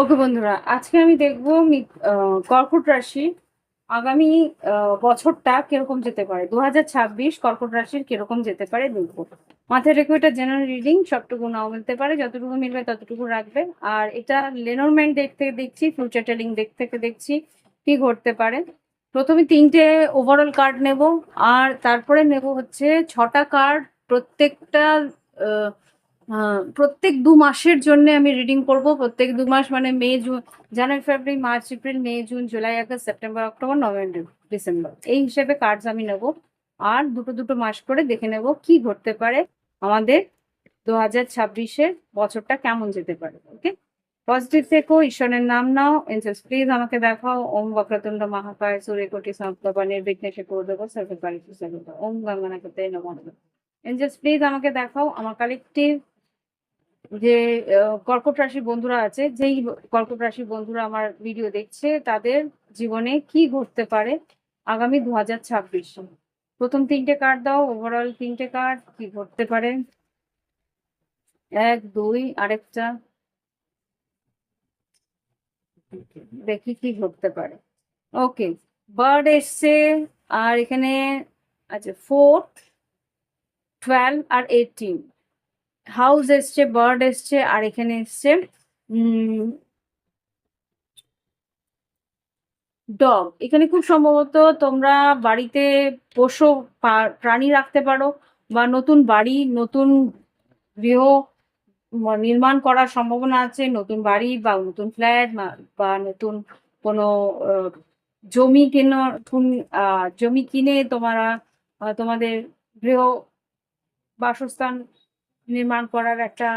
ওকে বন্ধুরা, আজকে আমি দেখব কর্কট রাশি আগামী বছরটা কীরকম যেতে পারে। দু হাজার ছাব্বিশ কর্কট রাশির কীরকম যেতে পারে দেখব। মাথায় রেখে, এটা জেনারেল রিডিং সবটুকু নাও মিলতে পারে, যতটুকু মিলবে ততটুকু রাখবে। আর এটা লেনরম্যান্ট দিক থেকে দেখছি ফিউচার টেলিং দিক থেকে দেখছি, কি ঘটতে পারে। প্রথমে তিনটে ওভারঅল কার্ড নেব, আর তারপরে নেব হচ্ছে ছটা কার্ড প্রত্যেকটা প্রত্যেক দু মাসের জন্য আমি রিডিং করব। প্রত্যেক দু মাস মানে May, June, January, February, March, April, May, June, July, August, September, October, November, December. এই হিসেবে কার্ডস আমি নেব। আর দুটো দুটো মাস করে দেখে নেব কি ঘটতে পারে আমাদের দু হাজার ছাব্বিশের বছরটা কেমন যেতে পারে ওকে পজিটিভ থেকো, ঈশ্বরের নাম নাও এঞ্জেলস প্লিজ আমাকে দেখাও। ওম বক্রতুণ্ড মহাকায়, সূর্যকোটি সংস্কৃত নির্বিঘ্নেশে করে দেবো সার্ভে ওম গঙ্গনাকতে নমঃ। এঞ্জেলস প্লিজ আমাকে দেখাও। আমার কালেকটিভ যে কর্কট রাশির বন্ধুরা আছে, যেই কর্কট রাশির বন্ধুরা আমার ভিডিও দেখছে, তাদের জীবনে কি ঘটতে পারে আগামী দু হাজার ছাব্বিশ? প্রথম তিনটে কার্ড দাও ওভারঅল তিনটে কার্ড কি ঘটতে পারে? এক, দুই, আরেকটা। দেখি কি ঘটতে পারে। ওকে বার্ড এসছে, আর এখানে আচ্ছা ফোর টুয়েলভ আর এইটিন হাউস এসছে বার্ড এসছে, আর এখানে এসছে ডগ এখানে খুব সম্ভবত তোমরা বাড়িতে পশু প্রাণী রাখতে পারো বা নতুন বাড়ি, নতুন গৃহ নির্মাণ করার সম্ভাবনা আছে, নতুন বাড়ি বা নতুন ফ্ল্যাট বা নতুন কোনো জমি কেন জমি কিনে তোমরা তোমাদের গৃহ বাসস্থান নির্মাণ করার একটা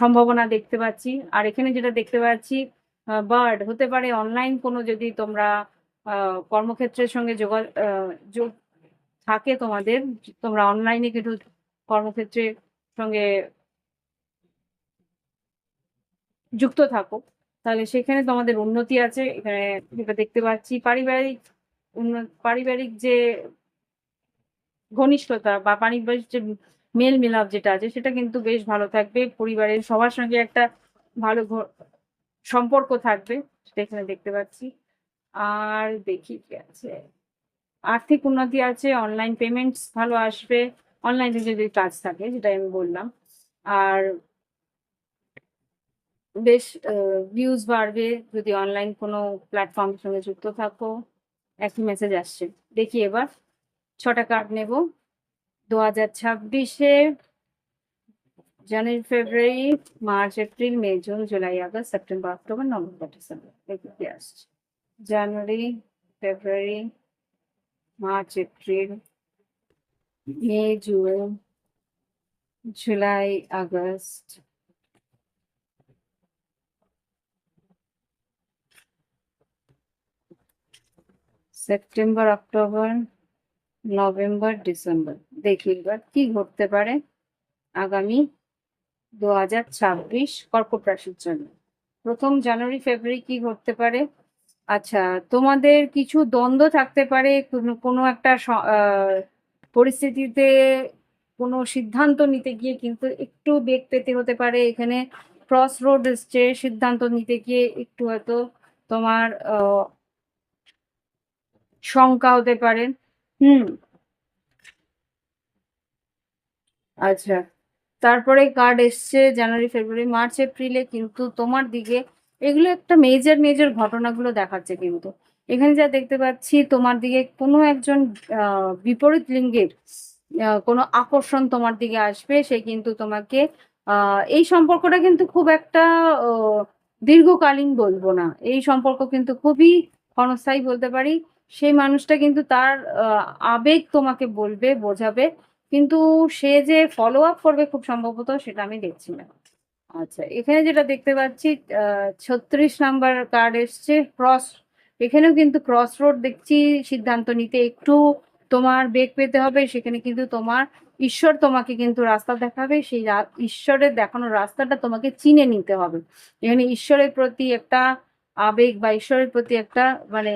সম্ভাবনা দেখতে পাচ্ছি। আর এখানে যেটা দেখতে পাচ্ছি বার্ড হতে পারে অনলাইন কোনো যদি তোমরা কর্মক্ষেত্রের সঙ্গে যোগা যোগ থাকে তোমাদের, তোমরা অনলাইনে কিন্তু কর্মক্ষেত্রের সঙ্গে যুক্ত থাকো। তাহলে সেখানে তোমাদের উন্নতি আছে। এখানে দেখতে পাচ্ছি, পারিবারিক পারিবারিক যে ঘনিষ্ঠতা বা পারিবারিক যে মেল মিলাপ যেটা আছে, সেটা কিন্তু বেশ ভালো থাকবে। পরিবারের সবার সঙ্গে একটা ভালো সম্পর্ক থাকবে, সেটা এখানে দেখতে পাচ্ছি। আর দেখি কি আছে। আর্থিক উন্নতি আছে অনলাইন পেমেন্টস ভালো আসবে। অনলাইনে যদি কাজ থাকে যেটা আমি বললাম। আর বেশ ভিউজ বাড়বে। যদি অনলাইন কোনো প্ল্যাটফর্মের সঙ্গে যুক্ত থাকো, একই মেসেজ আসছে। দেখি এবার। ছটা কার্ড নেব। দু হাজার ছাব্বিশে January, February, March, April, May, June, July, August, September, October, November, December আসছে। January, February, March, April, May, June, July, August, September, October November, December. দেখি এবার কি ঘটতে পারে আগামী দু হাজার ছাব্বিশ কর্কট রাশির জন্য। প্রথম জানুয়ারি, ফেব্রুয়ারি কি ঘটতে পারে? আচ্ছা তোমাদের কিছু দ্বন্দ্ব থাকতে পারে, কোনো একটা পরিস্থিতিতে কোনো সিদ্ধান্ত নিতে গিয়ে কিন্তু একটু বেগ পেতে হতে পারে। এখানে ক্রস রোড এসছে, সিদ্ধান্ত নিতে গিয়ে একটু হয়তো তোমার শঙ্কা হতে পারে। হুম। আচ্ছা তারপরে কার্ড এসছে জানুয়ারি ফেব্রুয়ারি মার্চ এপ্রিলে কিন্তু তোমার দিকে এগুলো একটা মেজর মেজর ঘটনাগুলো দেখাচ্ছে কিন্তু। এখানে যা দেখতে পাচ্ছি, তোমার দিকে কোনো একজন বিপরীত লিঙ্গের কোনো আকর্ষণ তোমার দিকে আসবে, সে কিন্তু তোমাকে এই সম্পর্কটা কিন্তু খুব একটা দীর্ঘকালীন বলব না। এই সম্পর্ক কিন্তু খুবই ক্ষণস্থায়ী বলতে পারি। সেই মানুষটা কিন্তু তার আবেগ তোমাকে বলবে, বোঝাবে। কিন্তু সে যে ফলো আপ করবে খুব সম্ভবত সেটা আমি দেখছি না। আচ্ছা এখানে যেটা দেখতে পাচ্ছি ছত্রিশ নাম্বার কার্ড এসছে ক্রস এখানেও কিন্তু ক্রস রোড দেখছি, সিদ্ধান্ত নিতে একটু তোমার বেগ পেতে হবে, সেখানে কিন্তু তোমার ঈশ্বর তোমাকে কিন্তু রাস্তা দেখাবে, সেই ঈশ্বরের দেখানো রাস্তাটা তোমাকে চিনে নিতে হবে। এখানে ঈশ্বরের প্রতি একটা আবেগ বা ঈশ্বরের প্রতি একটা মানে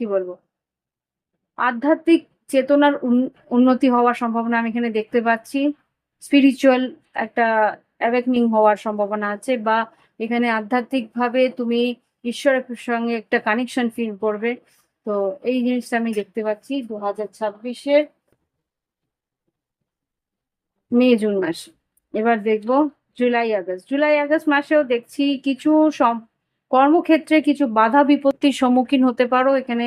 কি বলব? আধ্যাত্মিক চেতনার উন্নতি হওয়ার সম্ভাবনা আমি এখানে দেখতে পাচ্ছি। স্পিরিচুয়াল একটা অ্যাওয়েকনিং হওয়ার সম্ভাবনা আছে বা এখানে আধ্যাত্মিকভাবে তুমি ঈশ্বরের সঙ্গে একটা কানেকশন ফিল করবে। তো এই জিনিসটা আমি দেখতে পাচ্ছি দু হাজার ছাব্বিশের মে, জুন মাসে। এবার দেখব জুলাই আগস্ট। জুলাই আগস্ট মাসেও দেখছি কিছু কর্মক্ষেত্রে কিছু বাধা বিপত্তির সম্মুখীন হতে পারো। এখানে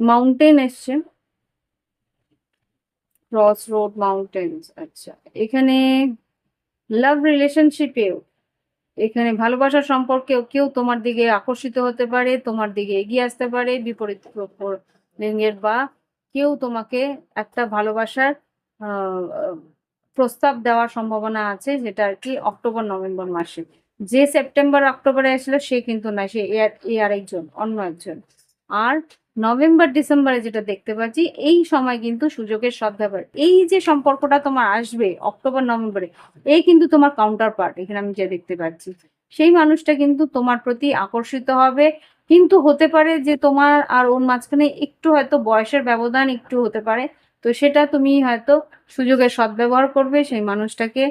মাউন্টেন এসছে। ক্রস রোড মাউন্টেন্স আচ্ছা। এখানে লাভ রিলেশনশিপেও এখানে ভালোবাসার সম্পর্কেও কেউ তোমার দিকে আকর্ষিত হতে পারে, তোমার দিকে এগিয়ে আসতে পারে, বিপরীত লিঙ্গের বা কেউ তোমাকে একটা ভালোবাসার প্রস্তাব দেওয়ার সম্ভাবনা আছে, যেটা আর কি অক্টোবর, নভেম্বর মাসে। যে সেপ্টেম্বর, অক্টোবরে আসলে সে কিন্তু না সে এ আর- এ আরেকজন অন্য একজন। আর নভেম্বর, ডিসেম্বরে যেটা দেখতে পাচ্ছি, এই সময় কিন্তু সুযোগের সদ্ব্যবহার। এই যে সম্পর্কটা তোমার আসবে অক্টোবর, নভেম্বরে, এই কিন্তু তোমার কাউন্টার পার্ট এখানে আমি যে দেখতে পাচ্ছি। সেই মানুষটা কিন্তু তোমার প্রতি আকর্ষিত হবে। কিন্তু হতে পারে যে তোমার আর ওর মাঝখানে একটু হয়তো বয়সের ব্যবধান একটু হতে পারে। তো সেটা তুমি হয়তো সুযোগের সদ্ব্যবহার করবে সেই মানুষটাকে।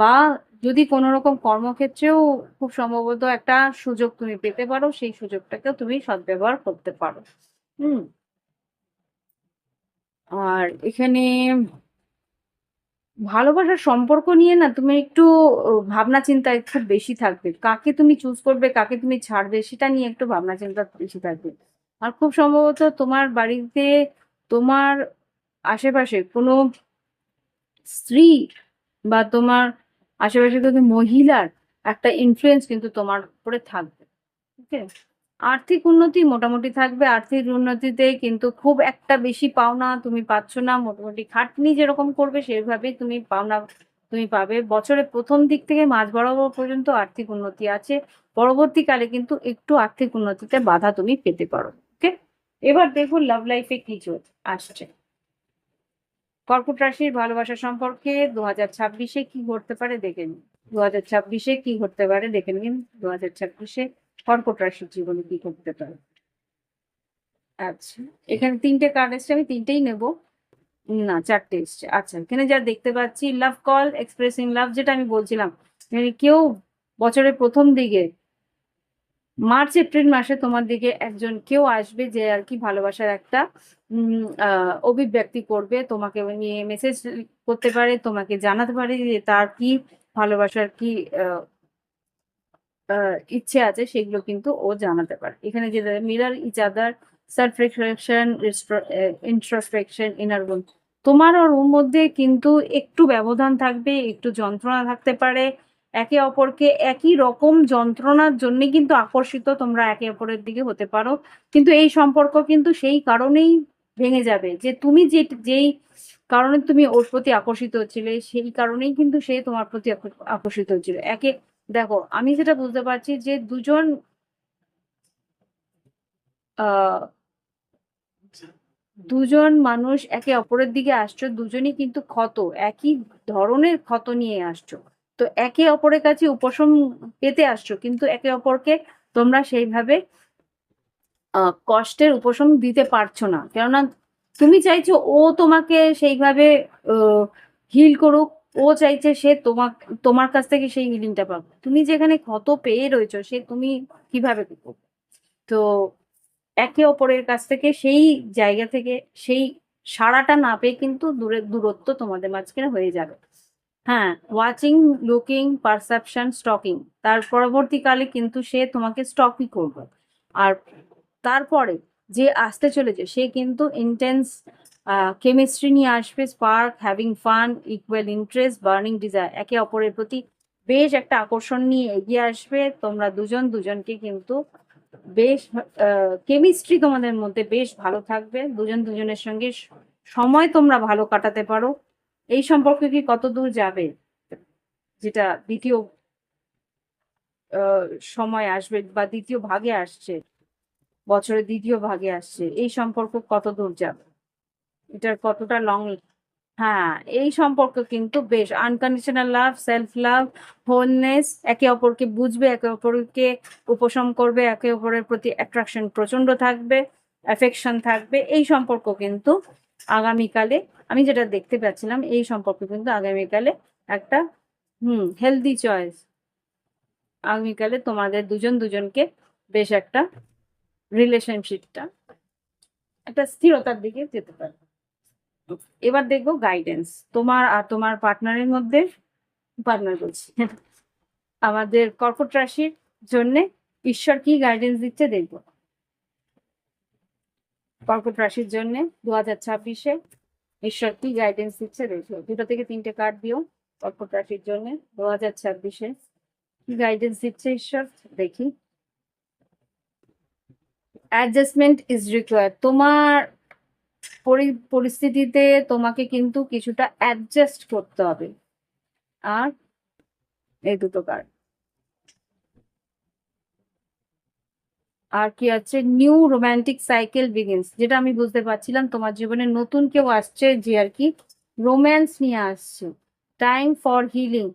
বা যদি কোনো রকম কর্মক্ষেত্রেও খুব সম্ভবত একটা সুযোগ তুমি পেতে পারো, সেই সুযোগটাকেও তুমি সদ্ব্যবহার করতে পারো। হুম। আর এখানে ভালোবাসার সম্পর্ক নিয়ে না তুমি একটু ভাবনা চিন্তায় খুব বেশি থাকবে। কাকে তুমি চুজ করবে, কাকে তুমি ছাড়বে, সেটা নিয়ে একটু ভাবনা চিন্তা বেশি থাকবে। আর খুব সম্ভবত তোমার বাড়িতে তোমার আশেপাশে কোনো স্ত্রী বা তোমার আশেপাশে কোনো মহিলার একটা ইনফ্লুয়েন্স কিন্তু তোমার উপরে থাকবে ওকে আর্থিক উন্নতি মোটামুটি থাকবে, আর্থিক উন্নতিতে কিন্তু খুব একটা বেশি পাওনা তুমি পাচ্ছ না, মোটামুটি খাটনি যেরকম করবে সেভাবে তুমি পাওনা তুমি পাবে। বছরের প্রথম দিক থেকে মাঝ বরাবর পর্যন্ত আর্থিক উন্নতি আছে, পরবর্তীকালে কিন্তু একটু আর্থিক উন্নতিতে বাধা তুমি পেতে পারো। এবার দেখো লাভ লাইফে কি চল আসছে। কর্কট রাশির ভালোবাসা সম্পর্কে দু হাজার ছাব্বিশে কি ঘটতে পারে দেখে নিন। দু হাজার ছাব্বিশে কি ঘটতে পারে দেখে নিন। দু হাজার ছাব্বিশে কর্কট রাশির জীবনে কি ঘটতে পারে। আচ্ছা এখানে তিনটে কার্ড এসছে, আমি তিনটেই নেব। না, চারটে এসছে। আচ্ছা এখানে যা দেখতে পাচ্ছি লাভ কল এক্সপ্রেসিং লাভ যেটা আমি বলছিলাম মানে কেউ বছরের প্রথম দিকে মার্চ, এপ্রিল মাসে তোমার দিকে একজন কেউ আসবে যে আর কি ভালোবাসার একটা অভিব্যক্তি করবে। তোমাকে নিয়ে মেসেজ করতে পারে, তোমাকে জানাতে পারে যে তার কি ভালোবাসার কি ইচ্ছে আছে সেগুলো কিন্তু ও জানাতে পারে। এখানে যে mirror each other self reflection introspection inner তোমার ওর মধ্যে কিন্তু একটু ব্যবধান থাকবে, একটু যন্ত্রণা থাকতে পারে একে অপরকে একই রকম যন্ত্রণার জন্য কিন্তু আকর্ষিত তোমরা একে অপরের দিকে হতে পারো। কিন্তু এই সম্পর্ক কিন্তু সেই কারণেই ভেঙে যাবে যে তুমি যে যেই কারণে তুমি ওর প্রতি আকর্ষিত হচ্ছিলে, সেই কারণেই কিন্তু সে তোমার প্রতি আকর- আকর্ষিত হচ্ছিল। একে, দেখো, আমি যেটা বুঝতে পারছি যে দুজন দুজন মানুষ একে অপরের দিকে আসছো, দুজনই কিন্তু ক্ষত, একই ধরনের ক্ষত নিয়ে আসছো। তো একে অপরের কাছে উপশম পেতে আসছো, কিন্তু একে অপরকে তোমরা সেইভাবে কষ্টের উপশম দিতে পারছ না। কেননা তুমি চাইছো ও তোমাকে সেইভাবে হিল করুক, ও চাইছে সে তোমার তোমার কাছ থেকে সেই হিলিংটা পাবে তুমি যেখানে ক্ষত পেয়ে রয়েছো, সে তুমি কীভাবে তো একে অপরের কাছ থেকে সেই জায়গা থেকে সেই সাড়াটা না পেয়ে কিন্তু দূরে, দূরত্ব তোমাদের মাঝখানে হয়ে যাবে। হ্যাঁ ওয়াচিং লুকিং পারসেপশন স্টকিং তার পরবর্তীকালে কিন্তু সে তোমাকে স্টকই করবে। আর তারপরে যে আসতে চলেছে, সে কিন্তু ইন্টেন্স কেমিস্ট্রি নিয়ে আসবে spark having fun equal interest burning desire একে অপরের প্রতি বেশ একটা আকর্ষণ নিয়ে এগিয়ে আসবে। তোমরা দুজন দুজনকে কিন্তু বেশ কেমিস্ট্রি তোমাদের মধ্যে বেশ ভালো থাকবে। দুজন দুজনের সঙ্গে সময় তোমরা ভালো কাটাতে পারো। এই সম্পর্কে কি কত দূর যাবে? যেটা দ্বিতীয় সময় আসবে বা দ্বিতীয় ভাগে আসছে, বছরের দ্বিতীয় ভাগে আসছে, এই সম্পর্ক কত দূর যাবে? এটার কতটা লং হ্যাঁ এই সম্পর্ক কিন্তু বেশ unconditional love self love wholeness একে অপরকে বুঝবে, একে অপরকে উপশম করবে, একে অপরের প্রতি অ্যাট্রাকশন প্রচণ্ড থাকবে অ্যাফেকশন থাকবে, এই সম্পর্ক কিন্তু আগামীকালে আমি যেটা দেখতে পাচ্ছিলাম, এই সম্পর্কে কিন্তু আগামীকালে একটা, হুম হেলদি চয়েস আগামীকালে তোমাদের দুজন দুজনকে বেশ একটা রিলেশনশিপটা একটা স্থিরতার দিকে যেতে পারে এবার দেখব গাইডেন্স তোমার আর তোমার পার্টনারের মধ্যে পার্টনার বলছি, আমাদের কর্কট রাশির জন্য ঈশ্বর কি গাইডেন্স দিচ্ছে দেখব। কর্কট রাশির জন্য দু হাজার ছাব্বিশে ঈশ্বর কি গাইডেন্স দিচ্ছে দেখব দুটো থেকে তিনটে কার্ড দিও কর্কট রাশির জন্য। দু হাজার ছাব্বিশে কি গাইডেন্স দিচ্ছে ঈশ্বর? দেখি। অ্যাডজাস্টমেন্ট ইজ রিকোয়ার্ড তোমার পরি- পরিস্থিতিতে তোমাকে কিন্তু কিছুটা অ্যাডজাস্ট করতে হবে। আর এই দুটো কার্ড আর কি আছে? নিউ রোম্যান্টিক সাইকেল বিগিনস যেটা আমি বুঝতে পারছিলাম তোমার জীবনে নতুন কেউ আসছে যে আর কি রোম্যান্স নিয়ে আসছে। টাইম ফর হিলিং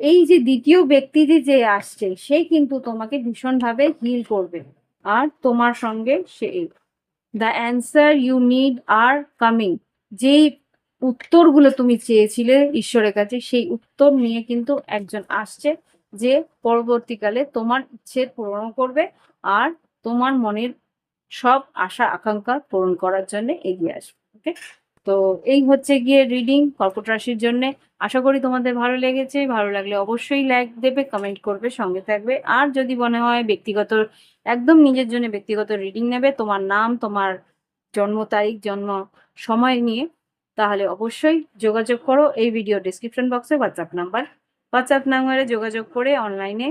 এই যে দ্বিতীয় ব্যক্তিটি যে আসছে, সে কিন্তু তোমাকে ভীষণভাবে হিল করবে। আর তোমার সঙ্গে সে the answer you need are coming যেই উত্তরগুলো তুমি চেয়েছিলে ঈশ্বরের কাছে, সেই উত্তর নিয়ে কিন্তু একজন আসছে যে পরবর্তীকালে তোমার ইচ্ছে পূরণ করবে। আর তোমার মনের সব আশা, আকাঙ্ক্ষা পূরণ করার জন্য এগিয়ে আসবে ওকে তো এই হচ্ছে গিয়ে রিডিং কর্কট রাশির জন্য। আশা করি তোমাদের ভালো লেগেছে। ভালো লাগলে অবশ্যই লাইক দেবে কমেন্ট করবে, সঙ্গে থাকবে। আর যদি মনে হয় ব্যক্তিগত, একদম নিজের জন্য ব্যক্তিগত রিডিং নেবে, তোমার নাম, তোমার জন্ম তারিখ, জন্ম সময় নিয়ে, তাহলে অবশ্যই যোগাযোগ করো। এই ভিডিও ডিসক্রিপশন বক্সে হোয়াটসঅ্যাপ নাম্বার হোয়াটসঅ্যাপ নাম্বারে যোগাযোগ করে অনলাইনে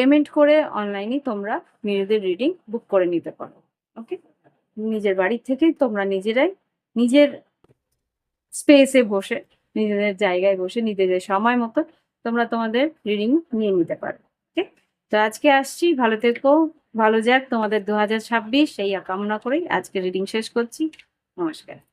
পেমেন্ট করে অনলাইনে তোমরা নিজেদের রিডিং বুক করে নিতে পারো ওকে নিজের বাড়ি থেকেই তোমরা নিজেরাই নিজের স্পেসে বসে, নিজেদের জায়গায় বসে, নিজেদের সময় মতো তোমরা তোমাদের রিডিং নিয়ে নিতে পারো ওকে তো আজকে আসছি, ভালো থেকো, ভালো যাক, তোমাদের দু হাজার ছাব্বিশ সেই কামনা করেই আজকে রিডিং শেষ করছি, নমস্কার।